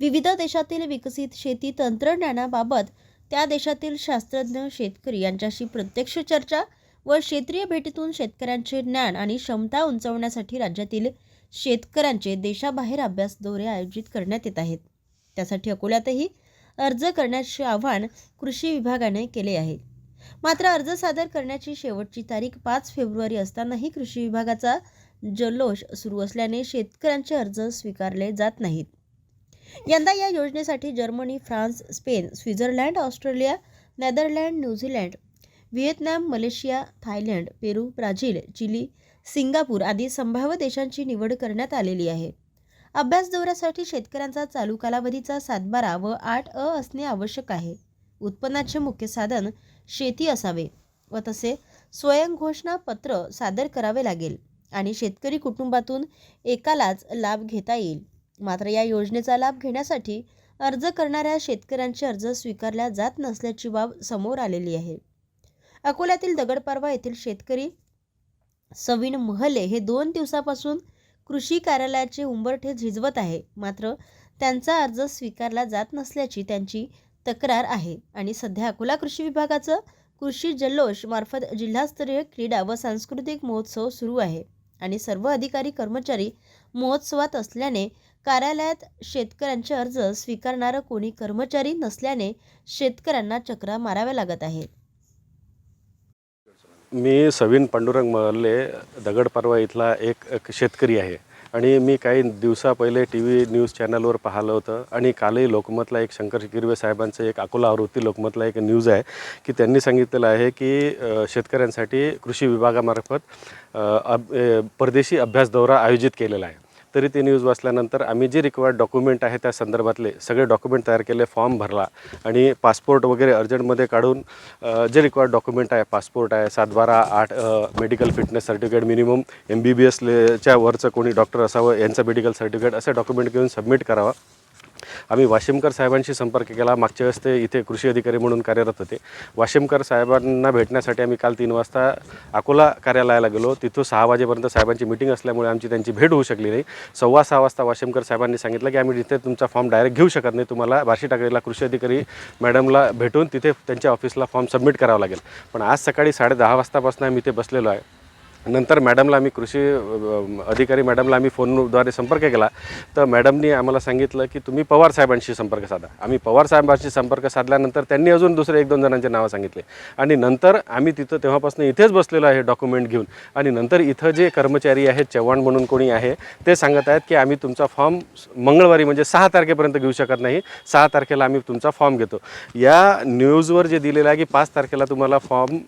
विविध देशातील विकसित शेती तंत्रज्ञानाबाबत त्या देशातील शास्त्रज्ञ शेतकरी यांच्याशी प्रत्यक्ष चर्चा व क्षेत्रीय भेटीतून शेतकऱ्यांचे ज्ञान आणि क्षमता उंचावण्यासाठी राज्यातील शेतकऱ्यांचे देशाबाहेर अभ्यास दौरे आयोजित करण्यात येत आहेत. त्यासाठी अकोल्यातही अर्ज करण्याचे आव्हान कृषी विभागाने केले आहे. मात्र अर्ज सादर करण्याची शेवटची तारीख पाच फेब्रुवारी असतानाही कृषी विभागाचा जल्लोष सुरू असल्याने शेतकऱ्यांचे अर्ज स्वीकारले जात नाहीत. यंदा या योजनेसाठी Germany France Spain Switzerland Australia Netherland New Zealand Vietnam Malaysia Thailand Peru Brazil Chile Singapore आदी संभाव्य देशांची निवड करण्यात आलेली आहे. अभ्यास दौऱ्यासाठी शेतकऱ्यांचा चालू कालावधीचा सातबारा व आठ अ असणे आवश्यक आहे. उत्पन्नाचे मुख्य साधन शेती असावे व तसे स्वयंघोषणा पत्र सादर करावे लागेल आणि शेतकरी कुटुंबातून एकालाच लाभ घेता येईल. मात्र या योजनेचा लाभ घेण्यासाठी अर्ज करणाऱ्या शेतकऱ्यांचे अर्ज स्वीकारल्या जात नसल्याची बाब समोर आलेली आहे. अकोल्यातील दगडपारवा येथील शेतकरी सविन महले हे दोन दिवसापासून कृषी कार्यालयाचे उंबरठे झिजवत आहे. मात्र त्यांचा अर्ज स्वीकारला जात नसल्याची त्यांची तक्रार आहे आणि सध्या अकोला कृषी विभागाचं कृषी जल्लोष मार्फत जिल्हास्तरीय क्रीडा व सांस्कृतिक महोत्सव सुरू आहे. आणि सर्व अधिकारी कर्मचारी महोत्सवात असल्याने कार्यालयात शेतकऱ्यांचे अर्ज स्वीकारणारं कोणी कर्मचारी नसल्याने शेतकऱ्यांना चक्रा माराव्या लागत आहेत. मी सविन पांडुरंग मल्ले दगडपारवा इथला एक एक शेतकरी आहे. आणि मी काही दिवसा पहिले टी व्ही न्यूज चॅनलवर पाहिलं होतं. आणि कालही लोकमतला एक शंकर गिरवे साहेबांचं एक अकोला आवृत्ती लोकमतला एक न्यूज आहे की त्यांनी सांगितलेलं आहे की शेतकऱ्यांसाठी कृषी विभागामार्फत अब परदेशी अभ्यास दौरा आयोजित केलेला आहे. तरी ते न्यूज वाचल्यानंतर आम्ही जे रिक्वायर्ड डॉक्युमेंट आहे त्या संदर्भातले सगळे डॉक्युमेंट तयार केले फॉर्म भरला आणि पासपोर्ट वगैरे अर्जंटमध्ये काढून जे रिक्वायर्ड डॉक्युमेंट आहे पासपोर्ट आहे सातबारा आठ medical fitness certificate minimum M B B एसच्या वरचं कोणी डॉक्टर असावं यांचं मेडिकल सर्टिफिकेट असे डॉक्युमेंट घेऊन सबमिट करावा. आम्ही वाशिमकर साहेबांशी संपर्क केला. मागच्या वेळेस ते इथे कृषी अधिकारी म्हणून कार्यरत होते. वाशिमकर साहेबांना भेटण्यासाठी आम्ही काल तीन वाजता अकोला कार्यालयाला गेलो. तिथून सहा वाजेपर्यंत साहेबांची मिटिंग असल्यामुळे आमची त्यांची भेट होऊ शकली नाही. सव्वा सहा वाजता वाशिमकर साहेबांनी सांगितलं की आम्ही तिथे तुमचा फॉर्म डायरेक्ट घेऊ शकत नाही. तुम्हाला बार्शी टाकळीला कृषी अधिकारी मॅडमला भेटून तिथे त्यांच्या ऑफिसला फॉर्म सबमिट करावा लागेल. पण आज सकाळी साडे दहा वाजतापासून आम्ही इथे बसलेलो आहे. नंतर मॅडमला आम्ही कृषी अधिकारी मॅडमला आम्ही फोनद्वारे संपर्क केला. तर मॅडमनी आम्हाला सांगितलं की तुम्ही पवार साहेबांशी संपर्क साधा. आम्ही पवार साहेबांशी संपर्क साधल्यानंतर त्यांनी अजून दुसरे एक दोन जणांचे नावं सांगितले. आणि नंतर आम्ही तिथं तेव्हापासून इथेच बसलेलो आहे डॉक्युमेंट घेऊन. आणि नंतर इथं जे कर्मचारी आहेत चव्हाण म्हणून कोणी आहे ते सांगत आहेत की आम्ही तुमचा फॉर्म मंगळवारी म्हणजे सहा तारखेपर्यंत घेऊ शकत नाही. सहा तारखेला आम्ही तुमचा फॉर्म घेतो. या न्यूजवर जे दिलेलं आहे की पाच तारखेला तुम्हाला फॉर्म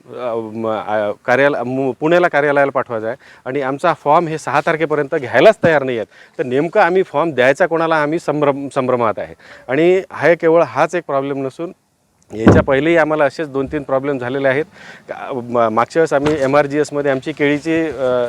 कार्यालय पुण्याला कार्यालय कार्यालयाला पाठवायचा आहे. आणि आमचा फॉर्म हे सहा तारखेपर्यंत घ्यायलाच तयार नाही आहेत. तर नेमकं आम्ही फॉर्म द्यायचा कोणाला आम्ही संभ्रम संभ्रमात आहे. आणि हा केवळ हाच एक प्रॉब्लेम नसून याच्या पहिलेही आम्हाला असेच दोन तीन प्रॉब्लेम झालेले आहेत. मागच्या वेळेस आम्ही एम आर जी एसमध्ये आमची केळीची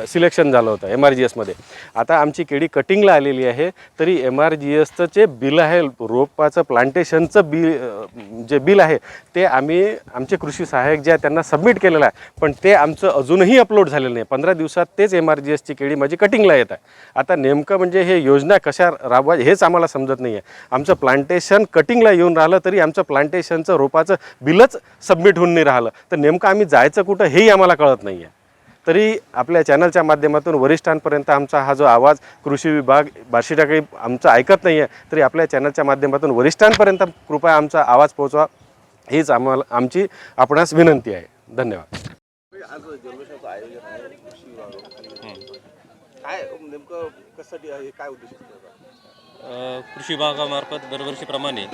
सिलेक्शन झालं होतं एम आर जी एसमध्ये आता आमची केळी कटिंगला आलेली आहे तरी एम आर जी एसचं जे बिल आहे रोपाचं प्लांटेशनचं बिल जे बिल आहे ते आम्ही आमचे कृषी सहाय्यक जे आहे त्यांना सबमिट केलेलं आहे. पण ते आमचं अजूनही अपलोड झालेलं नाही. पंधरा दिवसात तेच एम आर जी एसची केळी माझी कटिंगला येत आहे. आता नेमकं म्हणजे हे योजना कशा राबवा हेच आम्हाला समजत नाही आहे आमचं प्लांटेशन कटिंगला येऊन राहिलं तरी आमचं प्लांटेशनचं रोप रोपाचं बिलच सबमिट होऊन नाही राहिलं. तर नेमकं आम्ही जायचं कुठं हेही आम्हाला कळत नाही आहे तरी आपल्या चॅनलच्या माध्यमातून वरिष्ठांपर्यंत आमचा हा जो आवाज कृषी विभाग बार्शी टाकळी आमचा ऐकत नाही आहे तरी आपल्या चॅनलच्या माध्यमातून वरिष्ठांपर्यंत कृपया आमचा आवाज पोहोचवा हीच आम्हाला आमची आपणास विनंती आहे. धन्यवाद. काय नेमकं कशासाठी आहे? काय उद्देश कृषी विभागामार्फत दरवर्षीप्रमाणे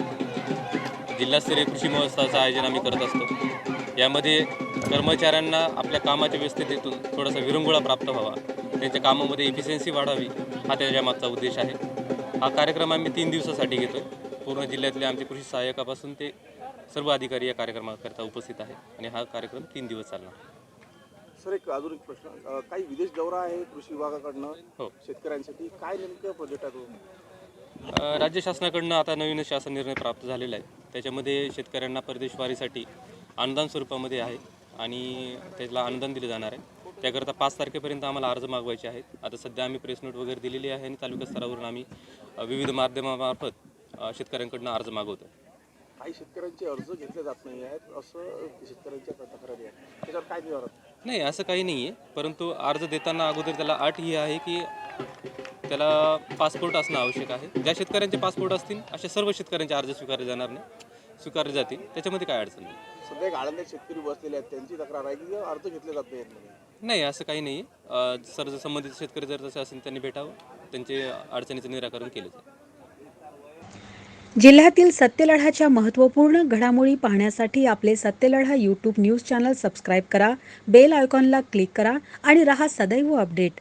जिल्हास्तरीय कृषी महोत्सवाचं आयोजन आम्ही करत असतो. यामध्ये कर्मचाऱ्यांना आपल्या कामाच्या व्यवस्थेतून थोडासा विरंगुळा प्राप्त व्हावा. त्यांच्या कामामध्ये एफिशियन्सी वाढावी हा त्याच्या मागचा उद्देश आहे. हा कार्यक्रम आम्ही तीन दिवसासाठी घेतो पूर्ण जिल्ह्यातले आमचे कृषी सहाय्यकापासून ते सर्व अधिकारी या कार्यक्रमाकरता उपस्थित आहे आणि हा कार्यक्रम तीन दिवस चालणार. सर एक अजून एक प्रश्न काही विदेश दौरा आहे कृषी विभागाकडनं हो. शेतकऱ्यांसाठी. काय नेमकं प्रोजेक्ट आहे तो अ, राज्य शासनाकडनं आता नवीन शासन निर्णय प्राप्त झालेला आहे. त्याच्यामध्ये शेतकऱ्यांना परदेशवारीसाठी अनुदान स्वरूपामध्ये आहे आणि त्याला अनुदान दिलं जाणार आहे. त्याकरता पाच तारखेपर्यंत आम्हाला अर्ज मागवायचे आहेत. आता सध्या आम्ही प्रेस नोट वगैरे दिलेली आहे आणि तालुका स्तरावरून आम्ही विविध माध्यमामार्फत शेतकऱ्यांकडनं अर्ज मागवतो काही शेतकऱ्यांचे अर्ज घेतले जात नाही आहेत असं शेतकऱ्यांच्या तक्रारी आहेत त्याच्यावर काय निवारण नाही असं काही नाही आहे परंतु अर्ज देताना अगोदर त्याला अट ही आहे की त्याला पासपोर्ट असणं आवश्यक आहे. ज्या शेतकऱ्यांचे पासपोर्ट असतील अशा सर्व शेतकऱ्यांचे अर्ज स्वीकारले जाणार नाही. स्वीकारले जातील. त्याच्यामध्ये काय अडचण नाही. सध्या एक आळंदीत शेतकरी बसलेले आहेत. त्यांची तक्रार आहे की अर्ज घेतले जात नाहीत म्हणून? नाही असं काही नाही. सर संबंधित शेतकरी जर तसे असेल त्यांनी भेटावं. त्यांचे अडचणीचं निराकरण केलं जाईल. जिल्ह्यातील सत्यलढाच्या महत्त्वपूर्ण घडामोडी पाहण्यासाठी आपले Satyaladha YouTube news channel subscribe करा बेल आयकॉनला क्लिक करा आणि रहा सदैव अपडेट.